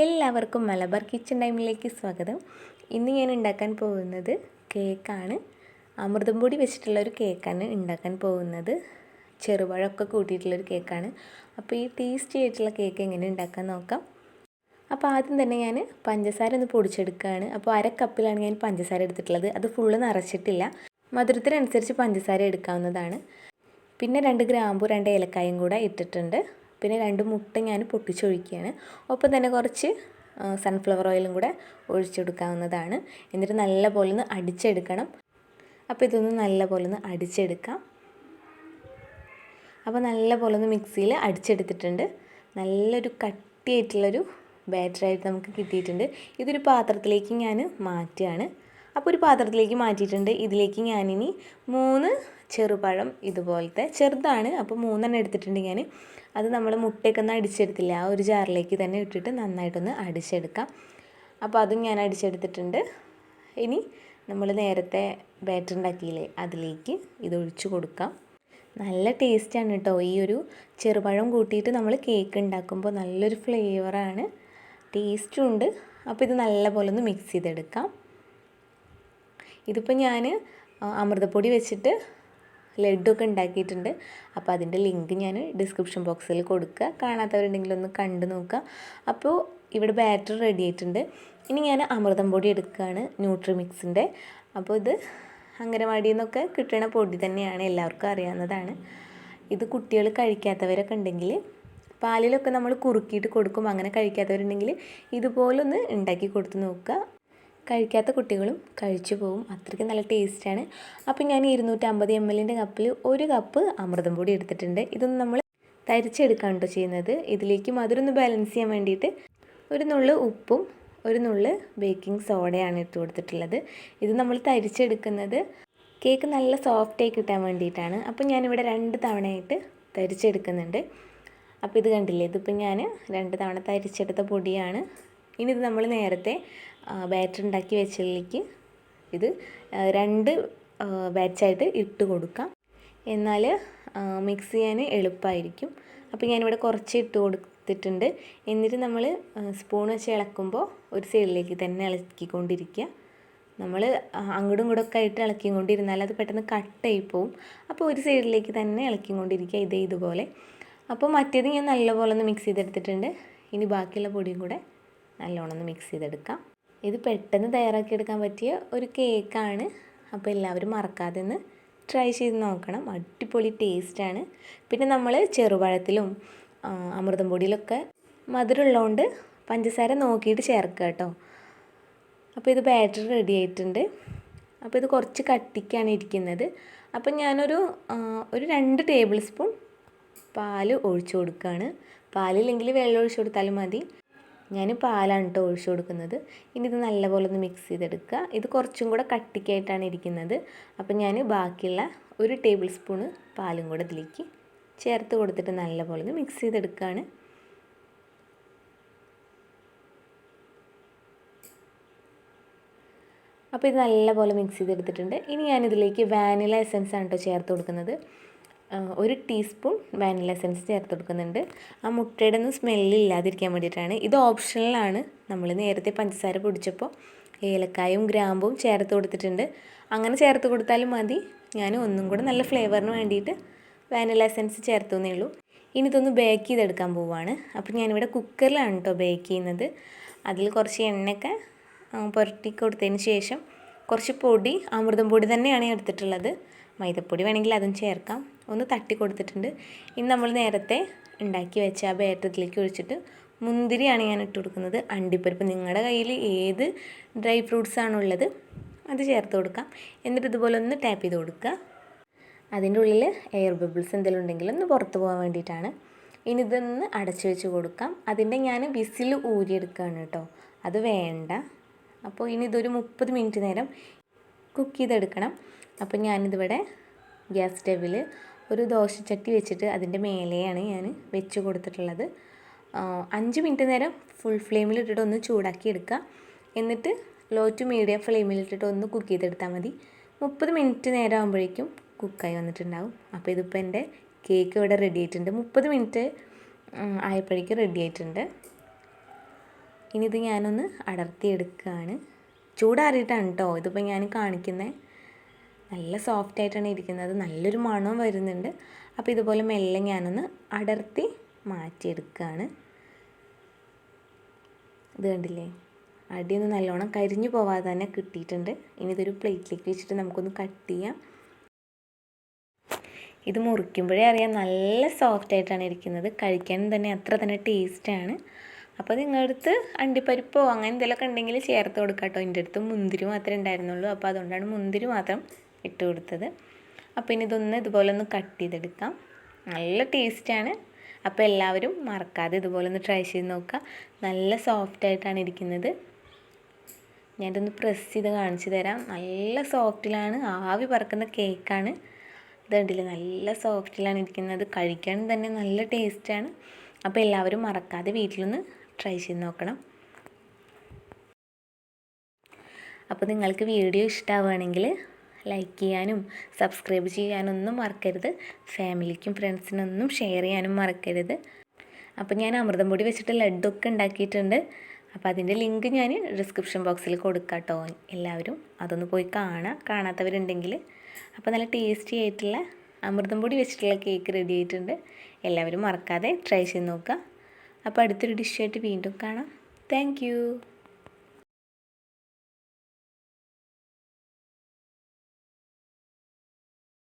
എല്ലാവർക്കും മലബാർ കിച്ചൺ ടൈമിലേക്ക് സ്വാഗതം. ഇന്ന് ഞാൻ ഉണ്ടാക്കാൻ പോകുന്നത് കേക്കാണ്. അമൃതം പൊടി വെച്ചിട്ടുള്ള ഒരു കേക്കാണ് ഉണ്ടാക്കാൻ പോകുന്നത്. ചെറുപഴമൊക്കെ കൂട്ടിയിട്ടുള്ളൊരു കേക്കാണ്. അപ്പോൾ ഈ ടേസ്റ്റി ആയിട്ടുള്ള കേക്ക് എങ്ങനെ ഉണ്ടാക്കാൻ നോക്കാം. അപ്പോൾ ആദ്യം തന്നെ ഞാൻ പഞ്ചസാര ഒന്ന് പൊടിച്ചെടുക്കുകയാണ്. അപ്പോൾ അര കപ്പിലാണ് ഞാൻ പഞ്ചസാര എടുത്തിട്ടുള്ളത്. അത് ഫുള്ള് നിറച്ചിട്ടില്ല. മധുരത്തിനനുസരിച്ച് പഞ്ചസാര എടുക്കാവുന്നതാണ്. പിന്നെ രണ്ട് ഗ്രാമ്പു രണ്ട് ഏലക്കായും കൂടെ ഇട്ടിട്ടുണ്ട്. പിന്നെ രണ്ട് മുട്ട ഞാൻ പൊട്ടിച്ചൊഴിക്കുകയാണ്. ഒപ്പം തന്നെ കുറച്ച് സൺഫ്ലവർ ഓയിലും കൂടെ ഒഴിച്ചെടുക്കാവുന്നതാണ്. എന്നിട്ട് നല്ല പോലെ ഒന്ന് അടിച്ചെടുക്കണം. അപ്പോൾ ഇതൊന്ന് നല്ല പോലെ ഒന്ന് അടിച്ചെടുക്കാം. അപ്പോൾ നല്ല പോലെ ഒന്ന് മിക്സിയിൽ അടിച്ചെടുത്തിട്ടുണ്ട്. നല്ലൊരു കട്ടിയായിട്ടുള്ളൊരു ബാറ്ററായിട്ട് നമുക്ക് കിട്ടിയിട്ടുണ്ട്. ഇതൊരു പാത്രത്തിലേക്ക് ഞാൻ മാറ്റുകയാണ്. അപ്പോൾ ഒരു പാത്രത്തിലേക്ക് മാറ്റിയിട്ടുണ്ട്. ഇതിലേക്ക് ഞാനിനി മൂന്ന് ചെറുപഴം ഇതുപോലത്തെ ചെറുതാണ്. അപ്പോൾ മൂന്നെണ്ണം എടുത്തിട്ടുണ്ട് ഞാൻ അത് നമ്മൾ മുട്ടയൊക്കെ ഒന്ന് അടിച്ചെടുത്തില്ല ആ ഒരു ജാറിലേക്ക് തന്നെ ഇട്ടിട്ട് നന്നായിട്ടൊന്ന് അടിച്ചെടുക്കാം. അപ്പോൾ അതും ഞാൻ അടിച്ചെടുത്തിട്ടുണ്ട്. ഇനി നമ്മൾ നേരത്തെ ബാറ്റർ ഉണ്ടാക്കിയില്ലേ അതിലേക്ക് ഇത് ഒഴിച്ചു കൊടുക്കാം. നല്ല ടേസ്റ്റാണ് കേട്ടോ ഈ ഒരു ചെറുപഴം കൂട്ടിയിട്ട് നമ്മൾ കേക്ക് ഉണ്ടാക്കുമ്പോൾ നല്ലൊരു ഫ്ലേവറാണ് ടേസ്റ്റും ഉണ്ട്. അപ്പോൾ ഇത് നല്ലപോലെ ഒന്ന് മിക്സ് ചെയ്തെടുക്കാം. ഇതിപ്പോൾ ഞാൻ അമൃതപ്പൊടി വെച്ചിട്ട് ലഡ്ഡുമൊക്കെ ഉണ്ടാക്കിയിട്ടുണ്ട്. അപ്പോൾ അതിന്റെ ലിങ്ക് ഞാൻ ഡിസ്ക്രിപ്ഷൻ ബോക്സിൽ കൊടുക്കുക. കാണാത്തവരുണ്ടെങ്കിൽ ഒന്ന് കണ്ടു നോക്കുക. അപ്പോൾ ഇവിടെ ബാറ്റർ റെഡി ആയിട്ടുണ്ട്. ഇനി ഞാൻ അമൃതം പൊടി എടുക്കുകയാണ് ന്യൂട്രിമിക്സിന്റെ. അപ്പോൾ ഇത് അംഗനവാടിയിൽ നിന്നൊക്കെ കിട്ടുന്ന പൊടി തന്നെയാണ് എല്ലാവർക്കും അറിയാവുന്നതാണ്. ഇത് കുട്ടികൾ കഴിക്കാത്തവരൊക്കെ ഉണ്ടെങ്കിൽ പാലിലൊക്കെ നമ്മൾ കുറുക്കിയിട്ട് കൊടുക്കും. അങ്ങനെ കഴിക്കാത്തവരുണ്ടെങ്കിൽ ഇതുപോലൊന്ന് ഉണ്ടാക്കി കൊടുത്ത് നോക്കുക. കഴിക്കാത്ത കുട്ടികളും കഴിച്ചു പോകും. അത്രയ്ക്ക് നല്ല ടേസ്റ്റാണ് അപ്പോൾ ഞാൻ ഇരുന്നൂറ്റമ്പത് എം എല്ലിന്റെ കപ്പിൽ ഒരു കപ്പ് അമൃതം പൊടി എടുത്തിട്ടുണ്ട്. ഇതൊന്ന് നമ്മൾ തരിച്ചെടുക്കാൻ കേട്ടോ ചെയ്യുന്നത്. ഇതിലേക്ക് മധുരം ഒന്ന് ബാലൻസ് ചെയ്യാൻ വേണ്ടിയിട്ട് ഒരു നുള്ളു ഉപ്പും ഒരു നുള്ളു ബേക്കിംഗ് സോഡയാണ് ഇട്ട് കൊടുത്തിട്ടുള്ളത്. ഇത് നമ്മൾ തരിച്ചെടുക്കുന്നത് കേക്ക് നല്ല സോഫ്റ്റായി കിട്ടാൻ വേണ്ടിയിട്ടാണ്. അപ്പോൾ ഞാനിവിടെ രണ്ട് തവണയായിട്ട് തരിച്ചെടുക്കുന്നുണ്ട്. അപ്പോൾ ഇത് കണ്ടില്ലേ? ഇതിപ്പോൾ ഞാൻ രണ്ട് തവണ തരിച്ചെടുത്ത പൊടിയാണ് ഇനി ഇത് നമ്മൾ നേരത്തെ ബാറ്റർ ഉണ്ടാക്കി വെച്ചതിലേക്ക് ഇത് രണ്ട് ബാച്ചായിട്ട് ഇട്ട് കൊടുക്കാം. എന്നാൽ മിക്സ് ചെയ്യാൻ എളുപ്പമായിരിക്കും അപ്പോൾ ഞാനിവിടെ കുറച്ച് ഇട്ട് കൊടുത്തിട്ടുണ്ട്. എന്നിട്ട് നമ്മൾ സ്പൂൺ വെച്ച് ഇളക്കുമ്പോൾ ഒരു സൈഡിലേക്ക് തന്നെ ഇളക്കിക്കൊണ്ടിരിക്കുക. നമ്മൾ അങ്ങോട്ടും ഇങ്ങോട്ടും ഒക്കെ ആയിട്ട് ഇളക്കിക്കൊണ്ടിരുന്നാൽ അത് പെട്ടെന്ന് കട്ടായി പോവും. അപ്പോൾ ഒരു സൈഡിലേക്ക് തന്നെ ഇളക്കിക്കൊണ്ടിരിക്കുക ഇതേ ഇതുപോലെ. അപ്പോൾ മറ്റേത് ഞാൻ നല്ലപോലെ ഒന്ന് മിക്സ് ചെയ്തെടുത്തിട്ടുണ്ട്. ഇനി ബാക്കിയുള്ള പൊടിയും കൂടെ നല്ലോണം ഒന്ന് മിക്സ് ചെയ്തെടുക്കാം. ഇത് പെട്ടെന്ന് തയ്യാറാക്കിയെടുക്കാൻ പറ്റിയ ഒരു കേക്കാണ് അപ്പോൾ എല്ലാവരും മറക്കാതെ ഒന്ന് ട്രൈ ചെയ്ത് നോക്കണം. അടിപൊളി ടേസ്റ്റാണ് പിന്നെ നമ്മൾ ചെറുപഴത്തിലും അമൃതം പൊടിയിലൊക്കെ മധുരമുള്ളതുകൊണ്ട് പഞ്ചസാര നോക്കിയിട്ട് ചേർക്കുക കേട്ടോ. അപ്പോൾ ഇത് ബാറ്റർ റെഡി ആയിട്ടുണ്ട്. അപ്പോൾ ഇത് കുറച്ച് കട്ടിക്കാണ് ഇരിക്കുന്നത്. അപ്പോൾ ഞാനൊരു ഒരു രണ്ട് ടേബിൾ സ്പൂൺ പാൽ ഒഴിച്ചു കൊടുക്കുകയാണ്. പാലില്ലെങ്കിൽ വെള്ളം ഒഴിച്ചു കൊടുത്താലും മതി. ഞാൻ പാലാണ് കേട്ടോ ഒഴിച്ചു കൊടുക്കുന്നത്. ഇനി ഇത് നല്ലപോലെ ഒന്ന് മിക്സ് ചെയ്തെടുക്കുക. ഇത് കുറച്ചും കൂടെ കട്ടിക്കായിട്ടാണ് ഇരിക്കുന്നത്. അപ്പം ഞാൻ ബാക്കിയുള്ള ഒരു ടേബിൾ സ്പൂണ് പാലും കൂടെ ഇതിലേക്ക് ചേർത്ത് കൊടുത്തിട്ട് നല്ലപോലെ ഒന്ന് മിക്സ് ചെയ്തെടുക്കുകയാണ്. അപ്പോൾ ഇത് നല്ലപോലെ മിക്സ് ചെയ്തെടുത്തിട്ടുണ്ട്. ഇനി ഞാനിതിലേക്ക് വാനില എസൻസ് ആണ് കേട്ടോ ചേർത്ത് കൊടുക്കുന്നത്. ഒരു ടീസ്പൂൺ വാനില എസൻസ് ചേർത്ത് കൊടുക്കുന്നുണ്ട്. ആ മുട്ടയുടെ ഒന്നും വേണ്ടിയിട്ടാണ്. ഇത് ഓപ്ഷണലാണ് നമ്മൾ നേരത്തെ പഞ്ചസാര പൊടിച്ചപ്പോൾ ഏലക്കായും ഗ്രാമ്പും ചേർത്ത് കൊടുത്തിട്ടുണ്ട്. അങ്ങനെ ചേർത്ത് കൊടുത്താലും മതി. ഞാൻ ഒന്നും കൂടെ നല്ല ഫ്ലേവറിന് വേണ്ടിയിട്ട് വാനില എസൻസ് ചേർത്തു എന്നേ ഉള്ളൂ. ഇനി ഇതൊന്ന് ബേക്ക് ചെയ്തെടുക്കാൻ പോവുകയാണ് അപ്പോൾ ഞാനിവിടെ കുക്കറിലാണ് കേട്ടോ ബേക്ക് ചെയ്യുന്നത്. അതിൽ കുറച്ച് എണ്ണയൊക്കെ പുരട്ടി കൊടുത്തതിന് ശേഷം കുറച്ച് പൊടി അമൃതം പൊടി തന്നെയാണ് എടുത്തിട്ടുള്ളത്. മൈദപ്പൊടി വേണമെങ്കിൽ അതും ചേർക്കാം. ഒന്ന് തട്ടി കൊടുത്തിട്ടുണ്ട്. ഇനി നമ്മൾ നേരത്തെ ഉണ്ടാക്കി വെച്ച ആ ബാറ്ററിലേക്ക് ഒഴിച്ചിട്ട് മുന്തിരിയാണ് ഞാൻ ഇട്ട് കൊടുക്കുന്നത്. അണ്ടിപ്പരിപ്പ് നിങ്ങളുടെ കയ്യിൽ ഏത് ഡ്രൈ ഫ്രൂട്ട്സ് ആണുള്ളത് അത് ചേർത്ത് കൊടുക്കാം. എന്നിട്ട് ഇതുപോലെ ഒന്ന് ടാപ്പ് ചെയ്ത് കൊടുക്കുക. അതിന്റെ ഉള്ളിൽ എയർ ബബിൾസ് എന്തെങ്കിലും ഉണ്ടെങ്കിൽ ഒന്ന് പുറത്ത് പോകാൻ വേണ്ടിയിട്ടാണ്. ഇനി ഇതൊന്ന് അടച്ചു വെച്ച് കൊടുക്കാം. അതിന്റെ ഞാൻ വിസിൽ ഊരിയെടുക്കുകയാണ് കേട്ടോ. അത് വേണ്ട. അപ്പോൾ ഇനി ഇതൊരു മുപ്പത് മിനിറ്റ് നേരം കുക്ക് ചെയ്തെടുക്കണം. അപ്പോൾ ഞാനിതിവിടെ ഗ്യാസ് സ്റ്റവിൽ ഒരു ദോശച്ചട്ടി വെച്ചിട്ട് അതിന്റെ മേലെയാണ് ഞാൻ വെച്ച് കൊടുത്തിട്ടുള്ളത്. അഞ്ച് മിനിറ്റ് നേരം ഫുൾ ഫ്ലെയിമിലിട്ടിട്ട് ഒന്ന് ചൂടാക്കി എടുക്കുക. എന്നിട്ട് ലോ ടു മീഡിയം ഫ്ലെയിമിലിട്ടിട്ട് ഒന്ന് കുക്ക് ചെയ്തെടുത്താൽ മതി. മുപ്പത് മിനിറ്റ് നേരം ആകുമ്പോഴേക്കും കുക്കായി വന്നിട്ടുണ്ടാവും. അപ്പോൾ ഇതിപ്പോൾ എന്റെ കേക്ക് ഇവിടെ റെഡി ആയിട്ടുണ്ട്. മുപ്പത് മിനിറ്റ് ആയപ്പോഴേക്കും റെഡി ആയിട്ടുണ്ട്. ഇനി ഇത് ഞാനൊന്ന് അടർത്തിയെടുക്കുകയാണ്. ചൂടാറിയിട്ടാണ് കേട്ടോ ഇതിപ്പോൾ ഞാൻ കാണിക്കുന്നത്. നല്ല സോഫ്റ്റ് ആയിട്ടാണ് ഇരിക്കുന്നത്. നല്ലൊരു മണവും വരുന്നുണ്ട്. അപ്പോൾ ഇതുപോലെ മെല്ലെ ഞാനൊന്ന് അടർത്തി മാറ്റിയെടുക്കുകയാണ് ഇത് കണ്ടില്ലേ? അടിയൊന്ന് നല്ലോണം കരിഞ്ഞു പോവാതെ തന്നെ കിട്ടിയിട്ടുണ്ട്. ഇനി ഇതൊരു പ്ലേറ്റിലേക്ക് വെച്ചിട്ട് നമുക്കൊന്ന് കട്ട് ചെയ്യാം. ഇത് മുറിക്കുമ്പോഴേ അറിയാം നല്ല സോഫ്റ്റ് ആയിട്ടാണ് ഇരിക്കുന്നത്. കഴിക്കാനും തന്നെ അത്ര തന്നെ ടേസ്റ്റാണ് അപ്പോൾ നിങ്ങളുടെ അടുത്ത് അണ്ടിപ്പരിപ്പോ അങ്ങനെ എന്തെങ്കിലുമൊക്കെ ഉണ്ടെങ്കിൽ ചേർത്ത് കൊടുക്കാം കേട്ടോ എന്റെ അടുത്ത് മുന്തിരി മാത്രമേ ഉണ്ടായിരുന്നുള്ളൂ. അപ്പോൾ അതുകൊണ്ടാണ് മുന്തിരി മാത്രം ഇട്ട് കൊടുത്തത്. അപ്പോൾ ഇനി ഇതൊന്ന് ഇതുപോലെ ഒന്ന് കട്ട് ചെയ്തെടുക്കാം. നല്ല ടേസ്റ്റാണ് അപ്പോൾ എല്ലാവരും മറക്കാതെ ഇതുപോലെ ഒന്ന് ട്രൈ ചെയ്ത് നോക്കുക. നല്ല സോഫ്റ്റ് ആയിട്ടാണ് ഇരിക്കുന്നത്. ഞാനിതൊന്ന് പ്രസ് ചെയ്ത് കാണിച്ചു തരാം. നല്ല സോഫ്റ്റിലാണ് ആവി പറക്കുന്ന കേക്കാണ് ഇത് കണ്ടില്ലേ? നല്ല സോഫ്റ്റിലാണ് ഇരിക്കുന്നത്. കഴിക്കാൻ തന്നെ നല്ല ടേസ്റ്റാണ് അപ്പോൾ എല്ലാവരും മറക്കാതെ വീട്ടിലൊന്ന് ട്രൈ ചെയ്ത് നോക്കണം. അപ്പോൾ നിങ്ങൾക്ക് വീഡിയോ ഇഷ്ടമാവുകയാണെങ്കിൽ ലൈക്ക് ചെയ്യാനും സബ്സ്ക്രൈബ് ചെയ്യാനൊന്നും മറക്കരുത്. ഫാമിലിക്കും ഫ്രണ്ട്സിനൊന്നും ഷെയർ ചെയ്യാനും മറക്കരുത്. അപ്പോൾ ഞാൻ അമൃതം പൊടി വെച്ചിട്ട് ലഡ്ഡൊക്കെ ഉണ്ടാക്കിയിട്ടുണ്ട്. അപ്പോൾ അതിന്റെ ലിങ്ക് ഞാൻ ഡിസ്ക്രിപ്ഷൻ ബോക്സിൽ കൊടുക്കാം കേട്ടോ എല്ലാവരും അതൊന്ന് പോയി കാണാം കാണാത്തവരുണ്ടെങ്കിൽ. അപ്പോൾ നല്ല ടേസ്റ്റി ആയിട്ടുള്ള അമൃതം പൊടി വെച്ചിട്ടുള്ള കേക്ക് റെഡി ആയിട്ടുണ്ട്. എല്ലാവരും മറക്കാതെ ട്രൈ ചെയ്ത് നോക്കുക. അപ്പോൾ അടുത്തൊരു ഡിഷായിട്ട് വീണ്ടും കാണാം. താങ്ക്